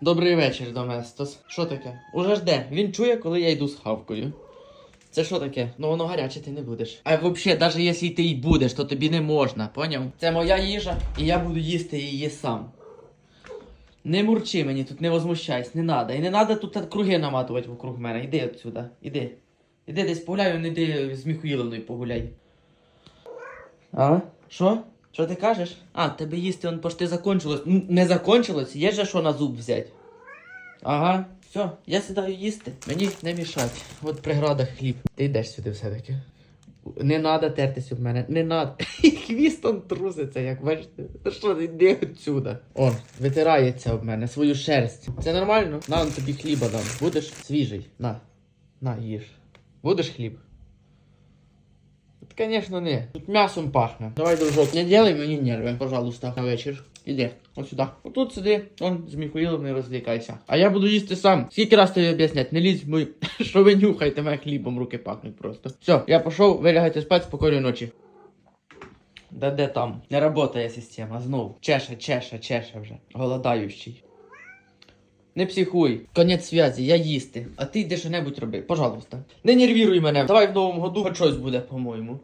Добрий вечір, Доместос. Що таке? Уже жде. Він чує, коли я йду з хавкою. Це що таке? Ну воно гаряче ти не будеш. А взагалі, навіть якщо ти й будеш, то тобі не можна, поняв? Це моя їжа, і я буду їсти її сам. Не мурчи мені тут, не возмущайся, не надо. І не надо тут круги наматувати вокруг мене. Іди отсюда, іди. Іди десь погуляй, не іди з Міхуїловною погуляй. А? Що? Що ти кажеш? А, тебе їсти он пошти закончилось. Не закончилось, є же що на зуб взяти. Ага, все, я сідаю їсти. Мені не мішать. От преграда хліб. Ти йдеш сюди все-таки. Не треба тертись об мене, не треба. Хвіст он труситься, як бачите. Що, йди отсюда. Он, витирається об мене, свою шерсть. Це нормально? На он тобі хліба дам. Будеш свіжий. На. На, їж. Будеш хліб? Конечно, не. Тут м'ясом пахне. Давай, дружок, не делай мені нерви, пожалуйста, на вечір. Іди, ось сюди. Отут сиди, он з Міхуїлом розвлікайся. А я буду їсти сам. Скільки раз тобі об'яснять, не лізь в мою, що ви нюхаєте, мене хлібом руки пахнуть просто. Все, я пішов, ви лягайте спати, спокійної ночі. Да де там? Не работає система, знов. Чеше, чеше, чеше вже. Голодаючий. Не психуй. Конець зв'язі, я їсти. А ти йди що-небудь роби, пожалуйста. Не нервіруй мене. Давай в новому году хоч щось буде, по-моєму.